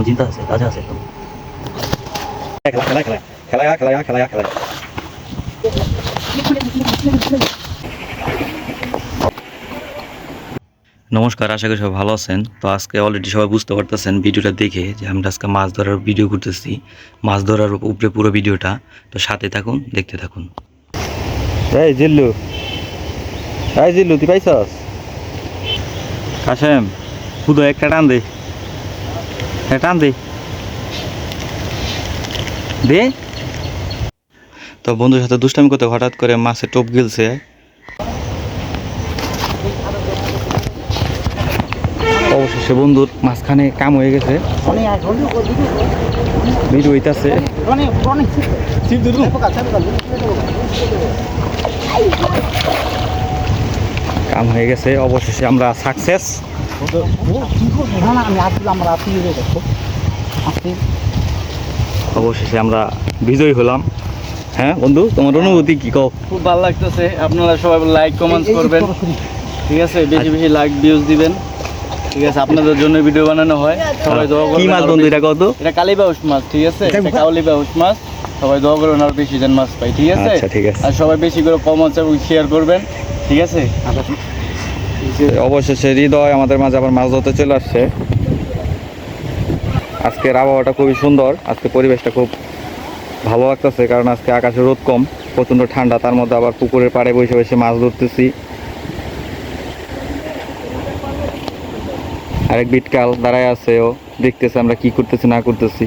কোনো চিন্তা আছে কাজে আছে একদম খেলা খেলা খেলা খেলা খেলা খেলা খেলা নমস্কার আশা করি সবাই ভালো আছেন। তো আজকে অলরেডি সবাই বুঝতে পারতেছেন ভিডিওটা দেখে যে আমরা আজকে মাছ ধরার ভিডিও করতেছি। মাছ ধরার উপরে পুরো ভিডিওটা। তো সাথে থাকুন দেখতে থাকুন। এই জিল্লু। এই জিল্লু তুই পাইছস? কাশেম শুধু একটা টান দে। হ্যাঁ টান দে। দে। তো বন্ধুর সাথে দুষ্টামি করতে হঠাৎ করে মাছে টোপ গিলছে। অবশেষে বন্ধুর মাঝখানে কাম হয়ে গেছে। ভিডিও হইতাছে। কাম হয়ে গেছে। অবশেষে আমরা সাকসেস অবশেষে আমরা বিজয়ী হলাম। হ্যাঁ বন্ধু তোমার অনুভূতি কি? কও। খুব ভালো লাগতেছে। আপনারা সবাই লাইক কমেন্ট করবেন। ঠিক আছে? বেশি বেশি লাইক ভিউজ দিবেন। ঠিক আছে? আপনাদের জন্য ভিডিও বানানো হয়। সবাই দোয়া কি করবেন মাছ বন্ধু এটা কত এটা কালিবাউস মাছ ঠিক আছে? এটা কালিবাউস মাছ। সবাই দোয়া করবেন আর বেশি যেন মাছ পাই ঠিক আছে? আচ্ছা, ঠিক আছে। আর সবাই বেশি করে কমেন্টস এবং শেয়ার করবেন ঠিক আছে? অবশেষে হৃদয় আমাদের মাঝে আবার মাছ ধরতে চলে আসছে। আজকের আবহাওয়াটা খুবই সুন্দর, আজকে পরিবেশটা খুব ভালো লাগতেছে কারণ আজকে আকাশে রোদ কম, প্রচণ্ড ঠান্ডা, তার মধ্যে আবার পুকুরের পাড়ে বসে বসে মাছ ধরতেছি। আরেক বিটকাল দাঁড়ায় আছে, ও দেখতেছে আমরা কি করতেছি, না করতেছি।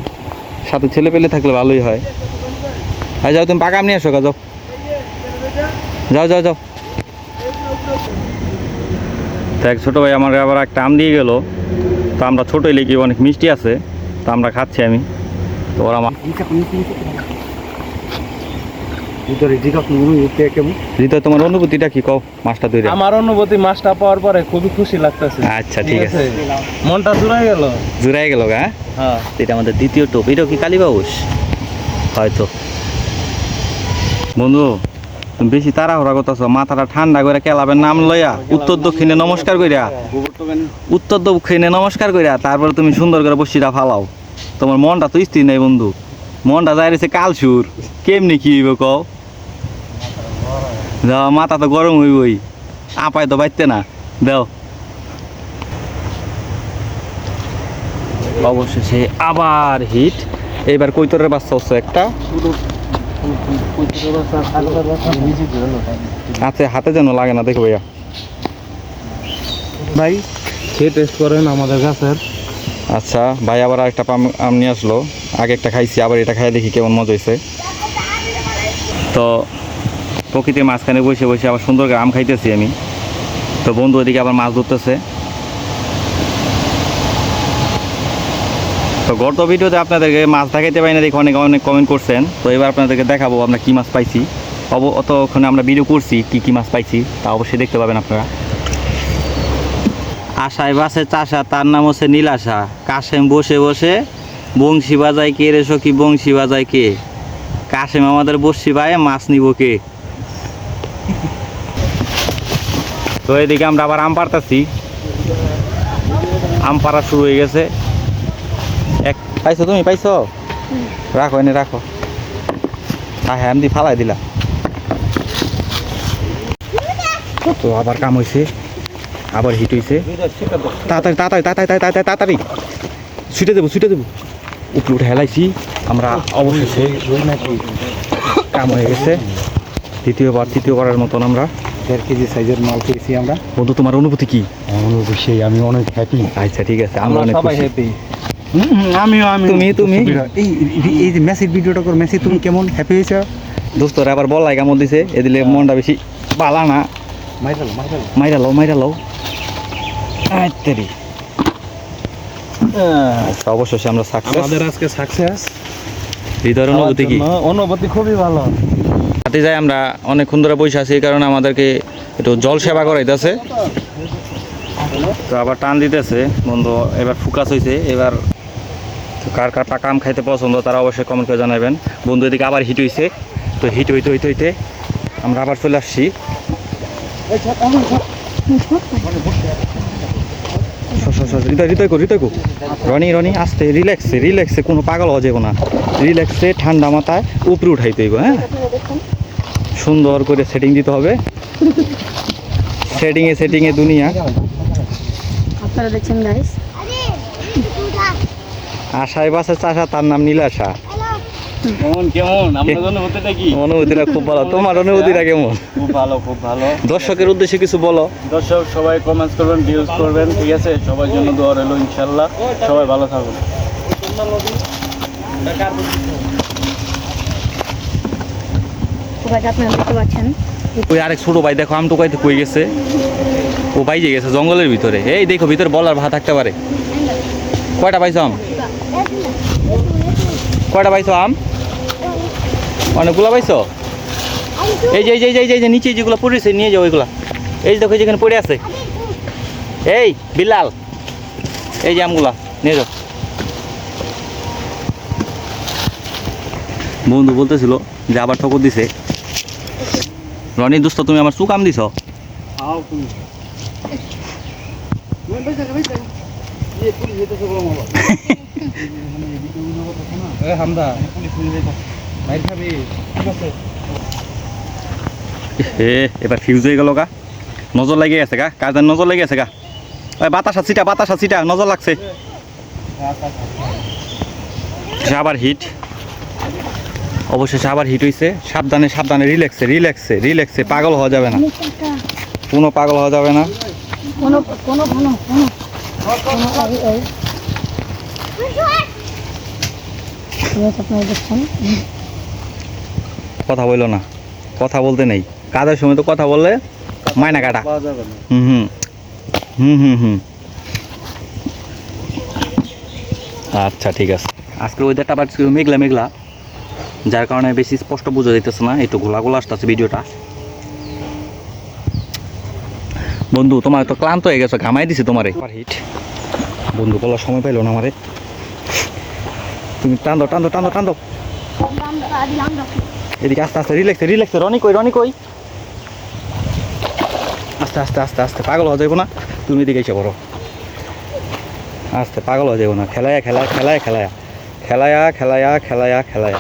সাথে ছেলে পেলে থাকলে ভালোই হয়। আর যাও, তুমি পাকাম নিয়ে আসো যাও। যাও যাও যাও। তো এক ছোটো ভাই আমার আবার একটা আম দিয়ে গেল। তো আমরা ছোটো লেগে অনেক মিষ্টি আছে? তো আমরা খাচ্ছি আমি। তো ওরা আমার হৃদয় তোমার অনুভূতিটা কি? কও মাছটা তৈরি আমার অনুভূতি মাছটা পাওয়ার পরে খুবই খুশি লাগতেছে। আচ্ছা ঠিক আছে। মনটা জুড়াই গেল। জুড়াই গেল গা? হ্যাঁ। এটা আমাদের দ্বিতীয় টোপ। এটাও কি কালীবাউস? হয়তো। বন্ধু বেশি তাড়াহুড়া করতেছ, মাথাটা ঠান্ডা করে কেলাবেন নাম লইয়া, উত্তর দক্ষিণে নমস্কার করিয়া উত্তর দক্ষিণে নমস্কার করিয়া তারপরে তুমি সুন্দর করে বসিটা ফালাও। তোমার মনটা তো স্থির নাই বন্ধু। মনটা যাই রয়েছে কালসুর কেমনি কি হইব কও? যাও মাথা তো গরম হইবই। আপায় তো বাইতে না। দাও। অবশেষে আবার হিট এবার কৈতরের বাচ্চা হচ্ছে একটা। আচ্ছা হাতে যেন লাগে না দেখো ভাইয়া। ভাই খেয়ে টেস্ট করেন আমাদের গাছের। আচ্ছা ভাই আবার আরেকটা পাম আম নিয়ে আসলো। আগে একটা খাইছি আবার এটা খাই দেখি কেমন মজা হয়েছে তো প্রকৃতির মাঝখানে বসে বসে আবার সুন্দর করে আম খাইতেছি আমি। তো বন্ধু ওদিকে আবার মাছ ধরতেছে। তো গত ভিডিওতে আপনাদেরকে মাছ দেখাইতে পারি না দেখে অনেক অনেক কমেন্ট করছেন। তো এবার আপনাদেরকে দেখাবো আমরা কী মাছ পাইছি। অব অতক্ষণে আমরা ভিডিও করছি কী কী মাছ পাইছি তা অবশ্যই দেখতে পাবেন আপনারা। আশায় বাসে চাষা তার নাম হচ্ছে নীলাশা। কাশেম বসে বসে বংশী বাজায় কে রে সখী বংশী বাজায় কে? কাশেম আমাদের বসছি ভাই মাছ নিব কে? তো এদিকে আমরা আবার আম পারতাছি আম পাড়া শুরু হয়ে গেছে। এক পাইছো তুমি পাইছো? রাখো এনে রাখো হ্যাঁ হ্যাঁ এমনি ফালাই দিলা। তো আবার কাম হয়েছে আবার হিট হয়েছে তাড়াতাড়ি তাড়াতাড়ি তাড়াতাড়ি তাড়াতাড়ি তাড়াতাড়ি ছুটে দেবো ছুটে দেবো। উপরে উঠে হেলাইছি। আমরা অবশেষে কাম হয়ে গেছে। দ্বিতীয়বার তৃতীয়বারের মতন আমরা। দেড় কেজি সাইজের মাল পেয়েছি আমরা। বন্ধু তোমার অনুভূতি কি? অনুভূতি সেই আমি অনেক হ্যাপি আচ্ছা ঠিক আছে আমরা অনেক। হ্যাপি আমিও আমি তুমি তুমি? এই এই যে মেসির ভিডিওটা কর মেসি তুমি কেমন হ্যাপি হয়েছো? দোস্তরা আবার বল লাগে কেমন দিছে? এদিলে মনটা বেশি বালা না। মাইরাল মাইরাল মাইরা লও। মাইরা লও আত্তেরি অবশেষে আমরা সাকসেস আমাদের আজকে সাকসেস হৃদয়ের অনুভূতি কি? অনুভূতি খুবই ভালো। হাতে যাই আমরা অনেকক্ষণ ধরে বসে আছি এই কারণে আমাদেরকে একটু জল সেবা করাইতেছে। তো আবার টান দিতেছে বন্ধু এবার ফুকাস হয়েছে এবার কার কার পাকা আম খাইতে পছন্দ, তারা অবশ্যই কমেন্ট করে জানাবেন বন্ধু, এদিকে আবার হিট হয়েছে তো হিট হইতে হইতে হইতে আমরা আবার চলে আসছি। রনি রনি, আস্তে রিল্যাক্সে রিল্যাক্সে কোনো পাগল হওয়া যাব না। রিল্যাক্সে ঠান্ডা মাথায় উপরে উঠাইতে হইব হ্যাঁ? সুন্দর করে সেটিং দিতে হবে। সেটিংয়ে সেটিংয়ে দুনিয়া। আপনারা দেখছেন গাইস আশায় বাসে চাষা তার নাম নীলাশা। কেমন কেমন? অনুভূতিটা খুব ভালো। তোমার অনুভূতিটা কেমন? খুব ভালো খুব ভালো। দর্শকের উদ্দেশ্যে কিছু বলো। দর্শক সবাই কমেন্টস করবেন ভিউজ করবেন ঠিক আছে? সবার জন্য দোয়া রইল ইনশাল্লাহ। সবাই ভালো থাকুন। ওই আরেক ছোট ভাই দেখো আম টোকাইতে কই গেছে? ও বাইজে গেছে জঙ্গলের ভিতরে। এই দেখো ভিতরে বলার ভাত থাকতে পারে। কয়টা পাইছো আম? কয়টা পাইছো আম? অনেকগুলো পাইছো? এই যে এই যে এই যে, যে নিচে যেগুলো পড়েছে নিয়ে যাও ওইগুলা এই দেখো যেখানে পড়ে আছে। এই বিলাল এই যে আমগুলা নিয়ে যাও। বন্ধু বলতেছিল যে আবার ঠকর দিছে। রনি দোস্ত তুমি আমার চুকাম দিছ? হে এবার ফিউজ হয়ে গেল গা। নজর লেগে গেছে গা কাজের নজর লেগে গেছে গা। ওই বাতাসা চিটা বাতাসা চিটা নজর লাগছে। আবার হিট অবশেষে আবার হিট হয়েছে সাবধানে সাবধানে রিল্যাক্সে রিল্যাক্সে রিল্যাক্সে পাগল হওয়া যাবে না। কোনো পাগল হওয়া যাবে না। কোনো কোনো কোনো। আপনারা দেখছেন কথা বলল না। কথা বলতে নেই। কাদের সময় তো কথা বললে মায়না কাটা। হুম হুম। হুম হুম হুম। আচ্ছা ঠিক আছে। আজকের ওয়েদারটা আবার মেঘলা মেঘলা। যার কারণে বেশি স্পষ্ট বোঝা যাইতেছে না। একটু ঘোলা গোলা আসতেছে ভিডিওটা। বন্ধু, তোমার তো ক্লান্ত হয়ে গেছো, ঘামাই দিছি তোমারে। হিট। বন্ধু, বলার সময় পাইলো না আমারে। তুমি টান দাও টান দাও টান দাও টান দাও এদিকে আস্তে আস্তে রিল্যাক্সে রিল্যাক্সে রনি কই রনি কই? আস্তে আস্তে আস্তে আস্তে, পাগল হয়ে যাব না। তুমি এদিকে এসে বড় আস্তে, পাগল হয়ে যাব না। খেলায়া, খেলায় খেলায়, খেলায়া। খেলায়া খেলায়া খেলায়া খেলায়া।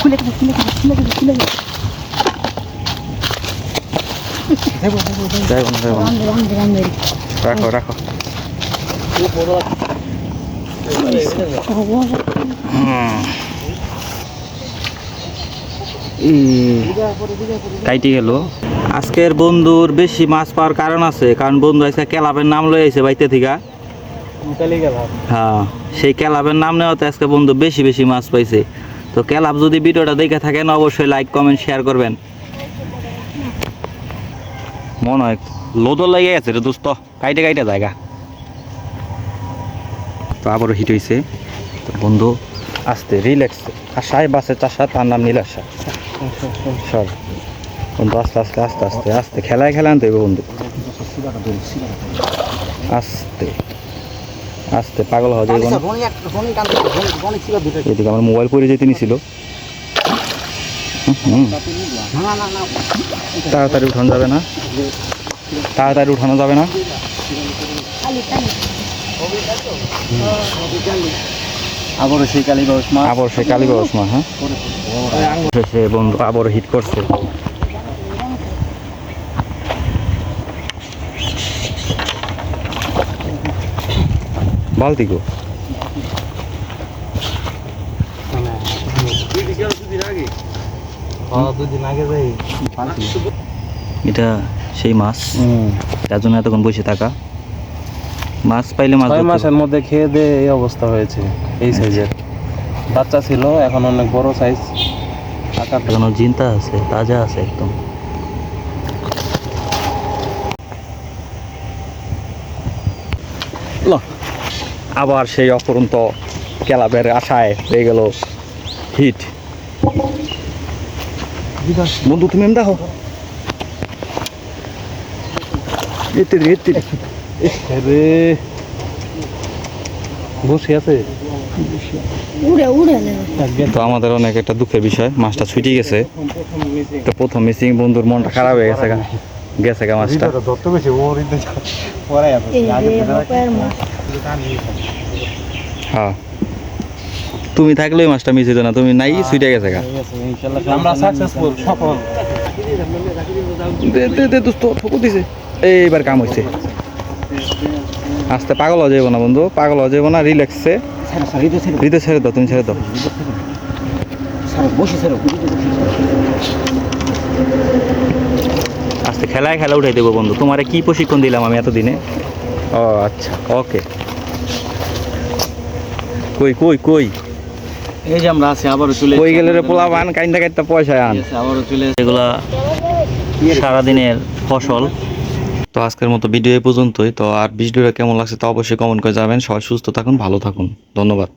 খুলে গেছে খুলে গেছে খুলে গেছে খুলে রাম রাখো রাখো। কাইটে গেল। আজকের বন্ধুর বেশি মাছ পাওয়ার কারণ আছে কারণ বন্ধু আজকে ক্যালাবের নাম লয়ে আইছে বাইতে থেকে। হ্যাঁ সেই ক্যালাবের নাম নেওয়াতে আজকে বন্ধু বেশি বেশি মাছ পাইছে। তো ক্যালাব যদি ভিডিওটা দেখে থাকেন, অবশ্যই লাইক কমেন্ট শেয়ার করবেন। মনে হয় লোদর লেগে গেছে রে দোস্ত। কাইটে কাইটে জায়গা। তো আবারও হিট হয়েছে তো বন্ধু, আস্তে রিল্যাক্স আশায় বাসে চাষা, তার নাম নীলাশা। সব বন্ধু, আস্তে আস্তে আস্তে আস্তে আস্তে। খেলায় খেলা আনতে বন্ধু। আস্তে। আস্তে পাগল হওয়া যাবে না। এদিকে আমার মোবাইল পড়ে যেতে নিছিল। তাড়াতাড়ি উঠানো যাবে না। তাড়াতাড়ি উঠানো যাবে না। আবারও সেই কালী বাউস মা আবার সে কালীবাস মা হ্যাঁ সে বন্ধু আবার হিট করছে। বালতি গো আগে যাই। এটা সেই মাছ। তার জন্য এতক্ষণ বসে থাকা। মাছ পাইলে মাছ মাসের মধ্যে খেয়ে দিয়ে এই অবস্থা হয়েছে এই সাইজের। বাচ্চা ছিল এখন অনেক বড় সাইজ এখনও জিনতা আছে তাজা আছে একদম। ল, আবার সেই অপরন্ত ক্যালাবের আশায় হয়ে গেল হিট। বন্ধু তুমি এমন দেখো। এতে রে বসে আছে। তো আমাদের অনেক একটা দুঃখের বিষয় মাছটা ছুটে গেছে। তো প্রথম মিসিং বন্ধুর মনটা খারাপ হয়ে গেছে গেছে গা মাছটা। হ্যাঁ। তুমি থাকলে ওই মাছটা মিস হইতো না তুমি নাই ছুটে গেছে গা। আমরা সাকসেসফুল সফল। দে দে দে দোস্ত ঠুকু দিছে। এইবার কাম হইছে। আস্তে পাগল হয়ে যাব না বন্ধু পাগল হয়ে যাব না রিল্যাক্সে হৃদয় ছেড়ে দাও। তুমি ছেড়ে দাও। আস্তে খেলায় খেলা উঠাই দেবো বন্ধু। তোমারে কি প্রশিক্ষণ দিলাম আমি এতদিনে? ও আচ্ছা ওকে। কই কই কই? এই যে আমরা আছি আবার চলে কই গেলে রে পোলা বান কাইন্দা কাইন্দা পয়সা আন। আবারও চলে এগুলা সারাদিনের ফসল। তো আজকের মতো ভিডিও এই পর্যন্তই। তো আর ভিডিওটা কেমন লাগছে তা অবশ্যই কমেন্ট করে যাবেন সবাই সুস্থ থাকুন ভালো থাকুন। ধন্যবাদ।